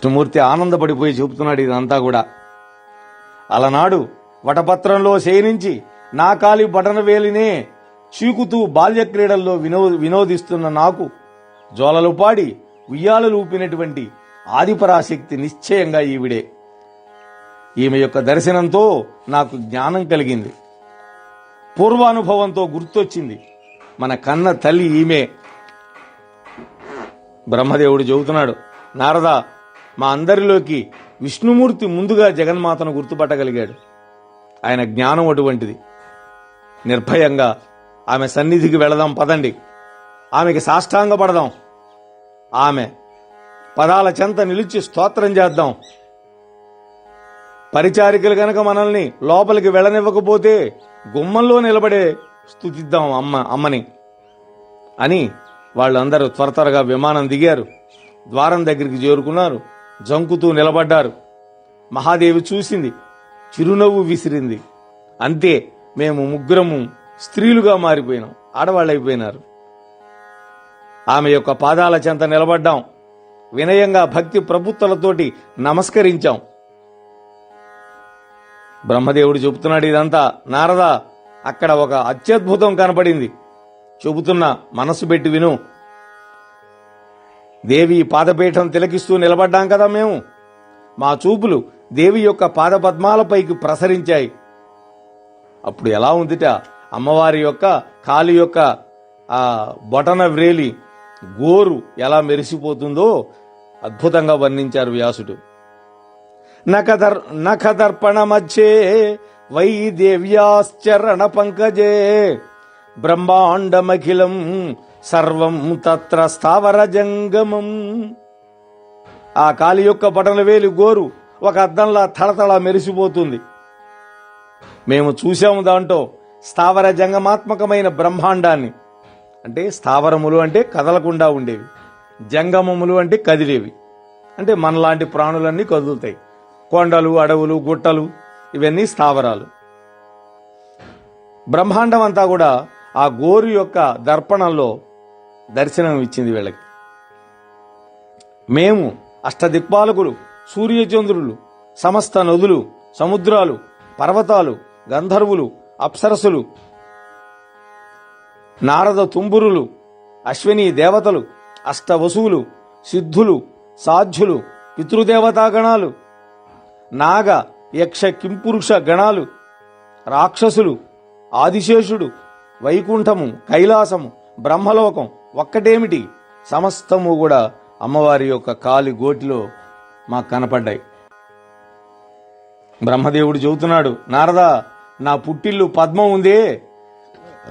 విష్ణుమూర్తి ఆనందపడిపోయి చెబుతున్నాడు ఇదంతా కూడా. అలనాడు వటపత్రంలో శయనించి నా కాలి బటన వేలినే చీకుతూ బాల్య క్రీడల్లో వినో వినోదిస్తున్న నాకు జోలలు పాడి ఉయ్యాలలు ఊపినటువంటి ఆదిపరాశక్తి నిశ్చయంగా ఈవిడే. ఈమె యొక్క దర్శనంతో నాకు జ్ఞానం కలిగింది. పూర్వానుభవంతో గుర్తొచ్చింది. మన కన్న తల్లి ఈమె. బ్రహ్మదేవుడు చెబుతున్నాడు నారద మా అందరిలోకి విష్ణుమూర్తి ముందుగా జగన్మాతను గుర్తుపట్టగలిగాడు. ఆయన జ్ఞానం అటువంటిది. నిర్భయంగా ఆమె సన్నిధికి వెళదాం పదండి. ఆమెకి సాష్టాంగ పడదాం ఆమె పదాల చెంత నిలిచి స్తోత్రం చేద్దాం. పరిచారికలు గనక మనల్ని లోపలికి వెళ్ళనివ్వకపోతే గుమ్మంలో నిలబడే స్థుతిద్దాం అమ్మ అమ్మని అని వాళ్ళందరూ త్వర త్వరగా విమానం దిగారు. ద్వారం దగ్గరికి చేరుకున్నారు. జంకుతూ నిలబడ్డారు. మహాదేవి చూసింది. చిరునవ్వు విసిరింది. అంతే మేము ముగ్గురము స్త్రీలుగా మారిపోయినాం. ఆడవాళ్ళైపోయినారు. ఆమె యొక్క పాదాల చెంత నిలబడ్డాం. వినయంగా భక్తి ప్రభుత్వలతోటి నమస్కరించాం. బ్రహ్మదేవుడు చెబుతున్నాడు ఇదంతా. నారద అక్కడ ఒక అత్యద్భుతం కనపడింది. చెబుతున్నా మనసు పెట్టి విను. దేవి పాదపీఠం తిలకిస్తూ నిలబడ్డాం కదా మేము. మా చూపులు దేవి యొక్క పాదపద్మాలపైకి ప్రసరించాయి. అప్పుడు ఎలా ఉందిట? అమ్మవారి యొక్క కాలి యొక్క ఆ బొటన వ్రేలి గోరు ఎలా మెరిసిపోతుందో అద్భుతంగా వర్ణించారు వ్యాసుడు. నఖదర్ నఖదర్పణ మధ్యే వై దేవ్యాశ్చరణ పంకజే. బ్రహ్మాండమఖిలం సర్వం తత్ర స్థావర జంగమం ఆ కాలి యొక్క పటన వేలి గోరు ఒక అద్దంలా తడతళ మెరిసిపోతుంది. మేము చూసాము దాంట్లో స్థావర జంగమాత్మకమైన బ్రహ్మాండాన్ని. అంటే స్థావరములు అంటే కదలకుండా ఉండేవి. జంగమములు అంటే కదిలేవి. అంటే మనలాంటి ప్రాణులన్నీ కదులుతాయి. కొండలు అడవులు గుట్టలు ఇవన్నీ స్థావరాలు. బ్రహ్మాండం అంతా కూడా ఆ గోరు యొక్క దర్పణంలో దర్శనం ఇచ్చింది వీళ్ళకి. మేము అష్టదిక్పాలకులు సూర్యచంద్రులు సమస్త నదులు సముద్రాలు పర్వతాలు గంధర్వులు అప్సరసులు నారద తుంబురులు అశ్విని దేవతలు అష్టవసువులు సిద్ధులు సాధ్యులు పితృదేవతాగణాలు నాగ యక్ష కింపురుష గణాలు రాక్షసులు ఆదిశేషుడు వైకుంఠము కైలాసము బ్రహ్మలోకం ఒక్కటేమిటి? సమస్తము కూడా అమ్మవారి యొక్క కాలి గోటిలో మాకు కనపడ్డాయి. బ్రహ్మదేవుడు చెబుతున్నాడు నారదా నా పుట్టిల్లు పద్మం ఉందే.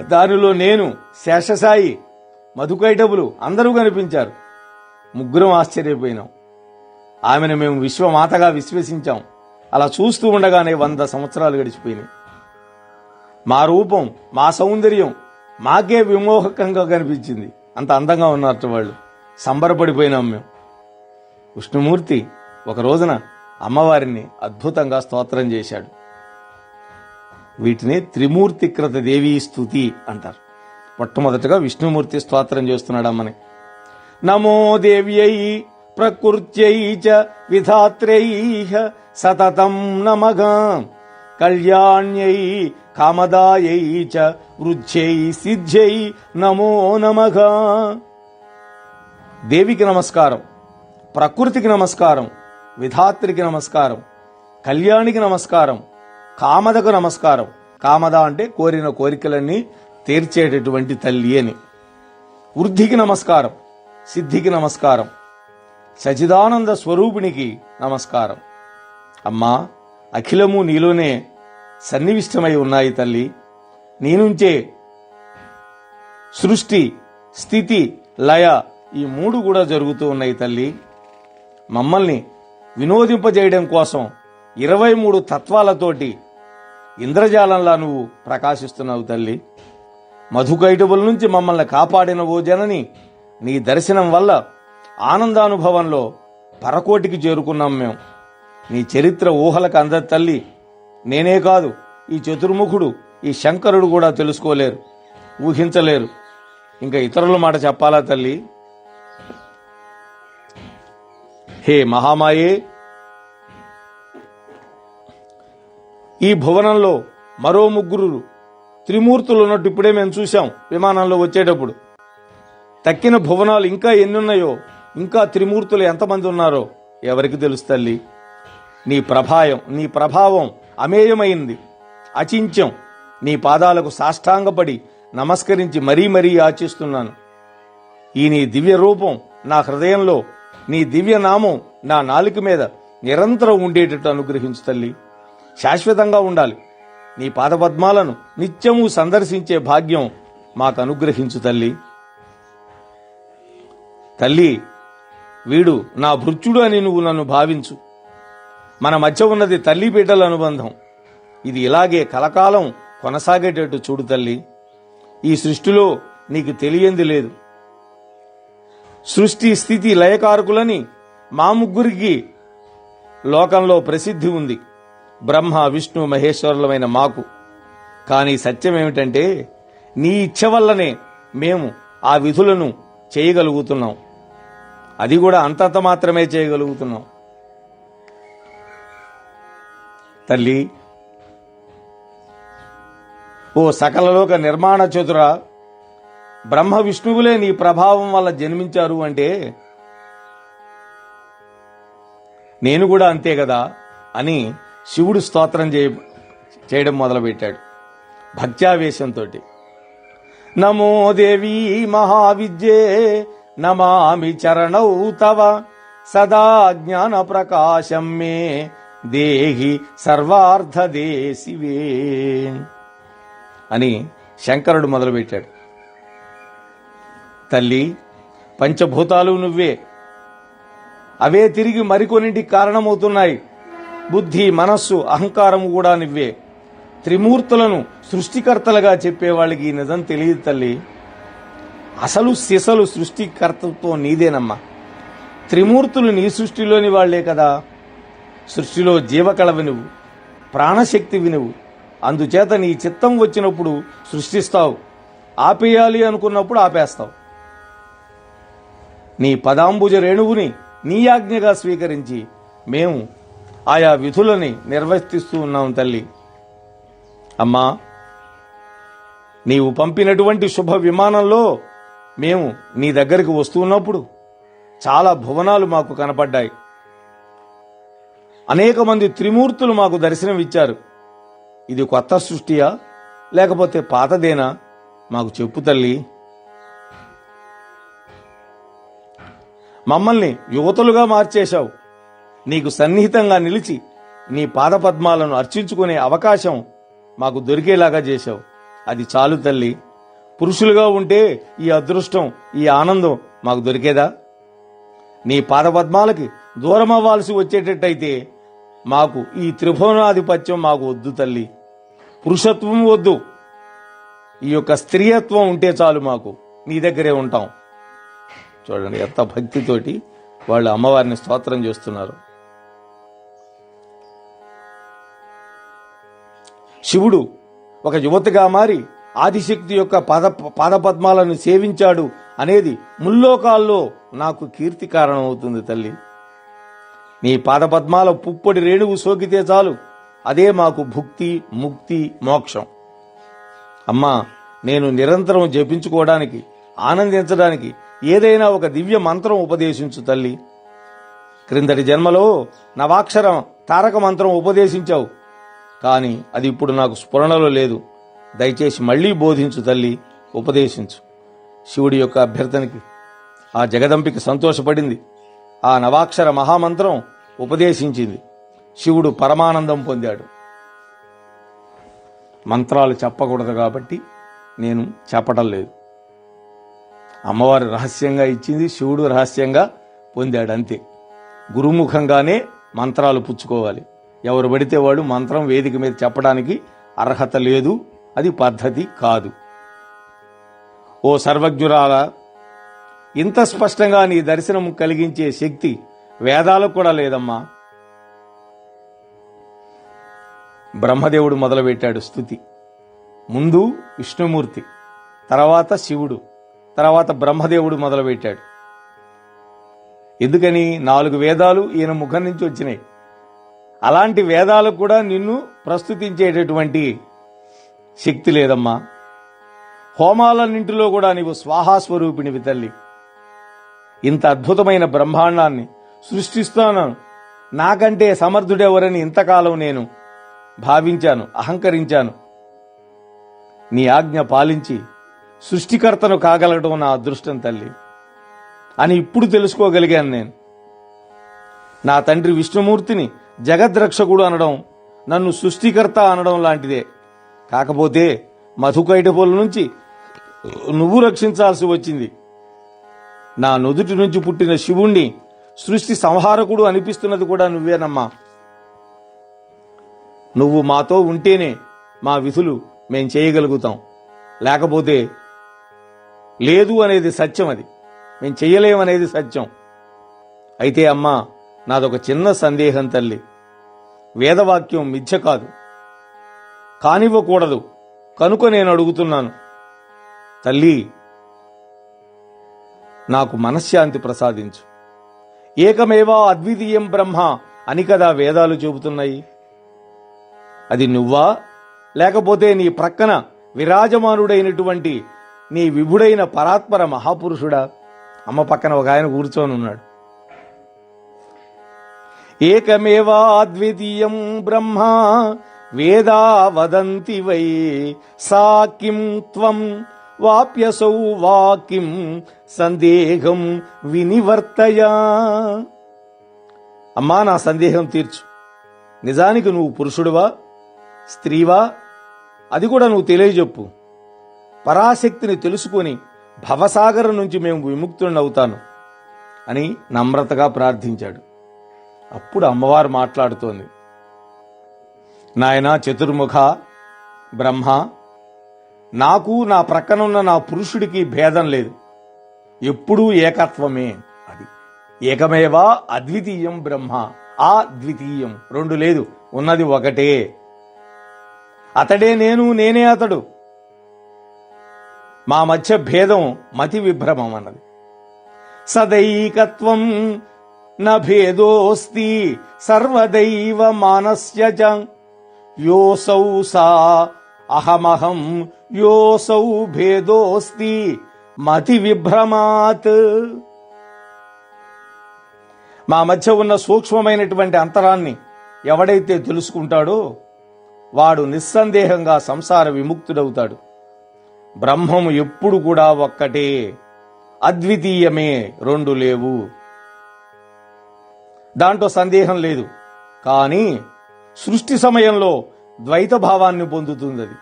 దానిలో నేను శేషసాయి మధుకైటబులు అందరూ కనిపించారు. ముగ్గురం ఆశ్చర్యపోయినాం. ఆమెను మేము విశ్వమాతగా విశ్వసించాం. అలా చూస్తూ ఉండగానే వంద సంవత్సరాలు గడిచిపోయినాయి. మా రూపం మా సౌందర్యం మాకే విమోహకంగా కనిపించింది. అంత అందంగా ఉన్నట్టు వాళ్ళు. సంబరపడిపోయినాం మేము. విష్ణుమూర్తి ఒక రోజున అమ్మవారిని అద్భుతంగా స్తోత్రం చేశాడు. వీటిని త్రిమూర్తికృత దేవీ స్తుతి అంటారు. మొట్టమొదటగా విష్ణుమూర్తి స్తోత్రం చేస్తున్నాడు అమ్మని. నమో దేవ్యై ప్రకృత్యై చ విధాత్రై సతతం నమగా కళ్యాణ్యై కామదాయై చ వృద్ధ్యై సిద్ధ్యై నమో నమగా దేవికి నమస్కారం ప్రకృతికి నమస్కారం విధాత్రికి నమస్కారం కళ్యాణికి నమస్కారం కామదకు నమస్కారం. కామద అంటే కోరిన కోరికలన్నీ తీర్చేటటువంటి తల్లి అని. వృద్ధికి నమస్కారం సిద్ధికి నమస్కారం సచిదానంద స్వరూపిణికి నమస్కారం. అమ్మా అఖిలము నీలోనే సన్నివిష్టమై ఉన్నాయి తల్లి. నీ నుంచే సృష్టి స్థితి లయ ఈ మూడు కూడా జరుగుతూ ఉన్నాయి తల్లి. మమ్మల్ని వినోదింపజేయడం కోసం ఇరవై మూడు తత్వాలతోటి ఇంద్రజాలంలా నువ్వు ప్రకాశిస్తున్నావు తల్లి. మధుకైటుబుల నుంచి మమ్మల్ని కాపాడిన ఓ జనని నీ దర్శనం వల్ల ఆనందానుభవంలో పరకోటికి చేరుకున్నాం మేము. నీ చరిత్ర ఊహలకు అందరి తల్లి. నేనే కాదు ఈ చతుర్ముఖుడు ఈ శంకరుడు కూడా తెలుసుకోలేరు ఊహించలేరు. ఇంకా ఇతరుల మాట చెప్పాలా తల్లి? హే మహామాయే! ఈ భువనంలో మరో ముగ్గురు త్రిమూర్తులు ఉన్నట్టు ఇప్పుడే మేము చూశాం విమానంలో వచ్చేటప్పుడు. తక్కిన భువనాలు ఇంకా ఎన్నున్నాయో ఇంకా త్రిమూర్తులు ఎంతమంది ఉన్నారో ఎవరికి తెలుసు తల్లి? నీ ప్రభాయం నీ ప్రభావం అమేయమైంది. అచించం నీ పాదాలకు సాష్టాంగపడి నమస్కరించి మరీ మరీ యాచిస్తున్నాను ఈ నీ దివ్య రూపం నా హృదయంలో నీ దివ్య నామం నా నాలుక మీద నిరంతరం ఉండేటట్టు అనుగ్రహించు తల్లి. శాశ్వతంగా ఉండాలి. నీ పాదపద్మాలను నిత్యము సందర్శించే భాగ్యం మాకు అనుగ్రహించు తల్లి. తల్లి వీడు నా భృత్యుడు అని నువ్వు నన్ను భావించు. మన మధ్య ఉన్నది తల్లి బిడ్డల అనుబంధం. ఇది ఇలాగే కలకాలం కొనసాగేటట్టు చూడు తల్లి. ఈ సృష్టిలో నీకు తెలియంది లేదు. సృష్టి స్థితి లయకారకులని మా ముగ్గురికి లోకంలో ప్రసిద్ధి ఉంది. బ్రహ్మ విష్ణు మహేశ్వరులమైన మాకు. కానీ సత్యం ఏమిటంటే నీ ఇచ్చ వల్లనే మేము ఆ విధులను చేయగలుగుతున్నాం. అది కూడా అంతంత మాత్రమే చేయగలుగుతున్నాం. తల్లి. ఓ సకలలోక నిర్మాణ చతుర బ్రహ్మ విష్ణువులే నీ ప్రభావం వల్ల జన్మించారు అంటే నేను కూడా అంతే కదా అని శివుడు స్తోత్రం చేయ చేయడం మొదలుపెట్టాడు భక్త్యావేశంతో నమో దేవీ మహావిద్యే నమామి చరణౌ తవ సదా జ్ఞాన ప్రకాశం మే దేహి సర్వార్థదే దేశివే అని శంకరుడు మొదలుపెట్టాడు. తల్లి పంచభూతాలు నువ్వే. అవే తిరిగి మరికొన్నింటికి కారణమవుతున్నాయి. బుద్ధి మనస్సు అహంకారము కూడా నువ్వే. త్రిమూర్తులను సృష్టికర్తలుగా చెప్పేవాళ్ళకి ఈ నిజం తెలియదు తల్లి. అసలు సిసలు సృష్టికర్తత్వం నీదేనమ్మా. త్రిమూర్తులు నీ సృష్టిలోని వాళ్ళే కదా. సృష్టిలో జీవకళవి నువ్వు ప్రాణశక్తివి నువ్వు అందుచేత నీ చిత్తం వచ్చినప్పుడు సృష్టిస్తావు. ఆపేయాలి అనుకున్నప్పుడు ఆపేస్తావు. నీ పదాంబుజ రేణువుని నీ ఆజ్ఞగా స్వీకరించి మేము ఆయా విధులని నిర్వర్తిస్తూ ఉన్నాం తల్లి. అమ్మా నీవు పంపినటువంటి శుభ విమానంలో మేము నీ దగ్గరికి వస్తున్నప్పుడు చాలా భువనాలు మాకు కనపడ్డాయి. అనేక మంది త్రిమూర్తులు మాకు దర్శనం ఇచ్చారు ఇది కొత్త సృష్టియా? లేకపోతే పాతదేనా? మాకు చెప్పు తల్లి. మమ్మల్ని యువతులుగా మార్చేశావు. నీకు సన్నిహితంగా నిలిచి నీ పాదపద్మాలను అర్చించుకునే అవకాశం మాకు దొరికేలాగా చేశావు. అది చాలు తల్లి. పురుషులుగా ఉంటే ఈ అదృష్టం ఈ ఆనందం మాకు దొరికేదా? నీ పాదపద్మాలకి దూరం అవ్వాల్సి వచ్చేటట్టయితే మాకు ఈ త్రిభువనాధిపత్యం మాకు వద్దు తల్లి. పురుషత్వం వద్దు. ఈ యొక్క స్త్రీయత్వం ఉంటే చాలు మాకు. నీ దగ్గరే ఉంటాం. చూడండి ఎంత భక్తితోటి వాళ్ళు అమ్మవారిని స్తోత్రం చేస్తున్నారు. శివుడు ఒక యువతగా మారి ఆదిశక్తి యొక్క పద పాదపద్మాలను సేవించాడు అనేది ముల్లోకాల్లో నాకు కీర్తి కారణమవుతుంది తల్లి. నీ పాదపద్మాల పుప్పొడి రేణువు సోకితే చాలు. అదే మాకు భుక్తి ముక్తి మోక్షం. అమ్మా నేను నిరంతరం జపించుకోవడానికి ఆనందించడానికి ఏదైనా ఒక దివ్య మంత్రం ఉపదేశించు తల్లి. క్రిందటి జన్మలో నవాక్షరం తారక మంత్రం ఉపదేశించావు. కానీ అది ఇప్పుడు నాకు స్ఫురణలో లేదు. దయచేసి మళ్ళీ బోధించు తల్లి ఉపదేశించు. శివుడి యొక్క అభ్యర్థనకి ఆ జగదంపికి సంతోషపడింది. ఆ నవాక్షర మహామంత్రం ఉపదేశించింది. శివుడు పరమానందం పొందాడు. మంత్రాలు చెప్పకూడదు కాబట్టి నేను చెప్పటం లేదు. అమ్మవారు రహస్యంగా ఇచ్చింది శివుడు రహస్యంగా పొందాడు అంతే. గురుముఖంగానే మంత్రాలు పుచ్చుకోవాలి. ఎవరు పడితే వాడు మంత్రం వేదిక మీద చెప్పడానికి అర్హత లేదు అది పద్ధతి కాదు. ఓ సర్వజ్ఞురాల ఇంత స్పష్టంగా నీ దర్శనం కలిగించే శక్తి వేదాలకు కూడా లేదమ్మా. బ్రహ్మదేవుడు మొదలుపెట్టాడు స్థుతి. ముందు విష్ణుమూర్తి తర్వాత శివుడు తర్వాత బ్రహ్మదేవుడు మొదలుపెట్టాడు. ఎందుకని? నాలుగు వేదాలు ఈయన ముఖం నుంచి వచ్చినాయి. అలాంటి వేదాలకు కూడా నిన్ను ప్రస్తుతించేటటువంటి శక్తి లేదమ్మా. హోమాలన్నింటిలో కూడా నీవు స్వాహాస్వరూపిణివి తల్లి. ఇంత అద్భుతమైన బ్రహ్మాండాన్ని సృష్టిస్తాను నాకంటే సమర్థుడెవరని ఇంతకాలం నేను భావించాను అహంకరించాను. నీ ఆజ్ఞ పాలించి సృష్టికర్తను కాగలగడం నా అదృష్టం తల్లి. అని ఇప్పుడు తెలుసుకోగలిగాను నేను. నా తండ్రి విష్ణుమూర్తిని జగద్రక్షకుడు అనడం నన్ను సృష్టికర్త అనడం లాంటిదే. కాకపోతే మధుకైటపోల నుంచి నువ్వు రక్షించాల్సి వచ్చింది. నా నుదుటి నుంచి పుట్టిన శివుణ్ణి సృష్టి సంహారకుడు అనిపిస్తున్నది కూడా నువ్వేనమ్మా. నువ్వు మాతో ఉంటేనే మా విధులు మేం చేయగలుగుతాం. లేకపోతే లేదు అనేది సత్యం అది. మేం చెయ్యలేమనేది సత్యం. అయితే అమ్మా నాదొక చిన్న సందేహం తల్లి. వేదవాక్యం మిథ్య కాదు. కానివ్వకూడదు. కనుక నేను అడుగుతున్నాను. తల్లి నాకు మనశ్శాంతి ప్రసాదించు. ఏకమేవా అద్వితీయం బ్రహ్మ అని కదా వేదాలు చెబుతున్నాయి. అది నువ్వా? లేకపోతే నీ ప్రక్కన విరాజమానుడైనటువంటి నీ విభుడైన పరాత్పర మహాపురుషుడా? అమ్మ పక్కన ఒక ఆయన కూర్చొని ఉన్నాడు. ఏకమేవా అద్వితీయం బ్రహ్మ? వేదా వదంతి వై సాకిం త్వం వాప్యసౌ వాకిం సందేహం వినివర్తయా. అమ్మా నా సందేహం తీర్చు. నిజానికి నువ్వు పురుషుడివా స్త్రీవా? అది కూడా నువ్వు తెలియజెప్పు. పరాశక్తిని తెలుసుకొని భవసాగరం నుంచి మేము విముక్తులనవుతాను అని నమ్రతగా ప్రార్థించాడు. అప్పుడు అమ్మవారు మాట్లాడుతోంది. నాయనా చతుర్ముఖ బ్రహ్మ నాకు నా ప్రక్కనున్న నా పురుషుడికి భేదం లేదు. ఎప్పుడూ ఏకత్వమే అది. ఏకమేవా? అద్వితీయం బ్రహ్మ. ఆ ద్వితీయం రెండు లేదు. ఉన్నది ఒకటే. అతడే నేను నేనే అతడు. మా మధ్య భేదం మతి విభ్రమం అన్నది. సదైకత్వం నేదోస్తి సర్వదైవ మానస్య యోసౌ సా అహమహం యోసౌ భేదోస్తి మతి విభ్రమాత్. మా మధ్య ఉన్న సూక్ష్మమైనటువంటి అంతరాన్ని ఎవడైతే తెలుసుకుంటాడో వాడు నిస్సందేహంగా సంసార విముక్తుడవుతాడు. బ్రహ్మము ఎప్పుడు కూడా ఒక్కటే అద్వితీయమే రెండు లేవు. దాంట్లో సందేహం లేదు. కానీ సృష్టి సమయంలో ద్వైత భావాన్ని పొందుతుంది అది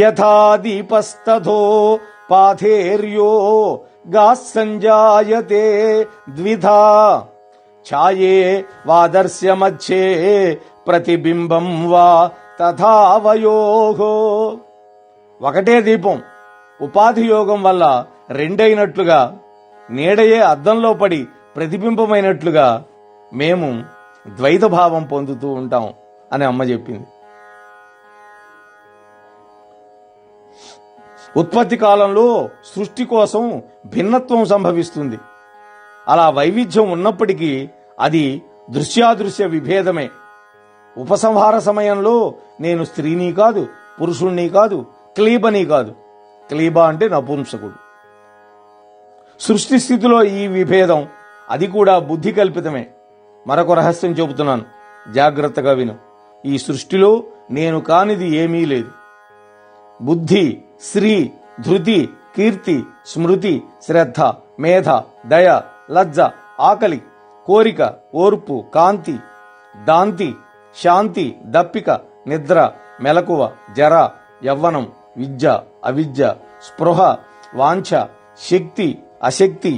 యథా దీపస్తథో పాథేర్యో గాస్సంజాయతే ద్విధా. ఛాయే వాదర్శ్య మధ్యే ప్రతిబింబం వా తథావయోగో ఒకటే దీపం. ఉపాధి యోగం వల్ల రెండైనట్లుగా నీడయే అద్దంలో పడి ప్రతిబింబమైనట్లుగా మేము ద్వైత భావం పొందుతూ ఉంటాం. అని అమ్మ చెప్పింది. ఉత్పత్తి కాలంలో సృష్టి కోసం భిన్నత్వం సంభవిస్తుంది. అలా వైవిధ్యం ఉన్నప్పటికీ అది దృశ్యాదృశ్య విభేదమే. ఉపసంహార సమయంలో నేను స్త్రీని కాదు పురుషుణ్ణి కాదు క్లీబని కాదు. క్లీబ అంటే నపుంసకుడు. సృష్టి స్థితిలో ఈ విభేదం అది కూడా బుద్ధి కల్పితమే. మరొక రహస్యం చెబుతున్నాను. జాగ్రత్తగా విను. ఈ సృష్టిలో నేను కానిది ఏమీ లేదు. బుద్ధి శ్రీ ధృతి కీర్తి స్మృతి శ్రద్ధ మేధ దయ లజ్జ ఆకలి కోరిక ఓర్పు కాంతి దాంతి శాంతి దప్పిక నిద్ర మెలకువ జర యవ్వనం విద్య అవిద్య స్పృహ వాంఛ శక్తి అశక్తి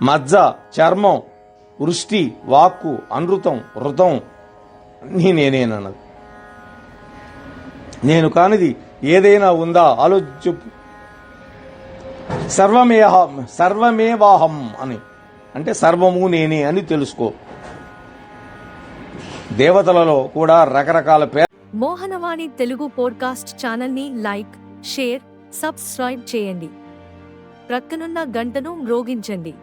మజ్జ చర్మం వృష్టి వాక్కు అనృతం ఋతం అన్నీ నేనేనన్నది నేను కానిది ఏదైనా ఉందా? ఆలోచించు. సర్వమేహం సర్వమేవాహం అని. అంటే సర్వము నేనే అని తెలుసుకో. దేవతలలో కూడా రకరకాల పేరు మోహనవాణి తెలుగు పోడ్కాస్ట్ ఛానల్ని లైక్ షేర్ సబ్స్క్రైబ్ చేయండి. ప్రక్కనున్న గంటను మ్రోగించండి.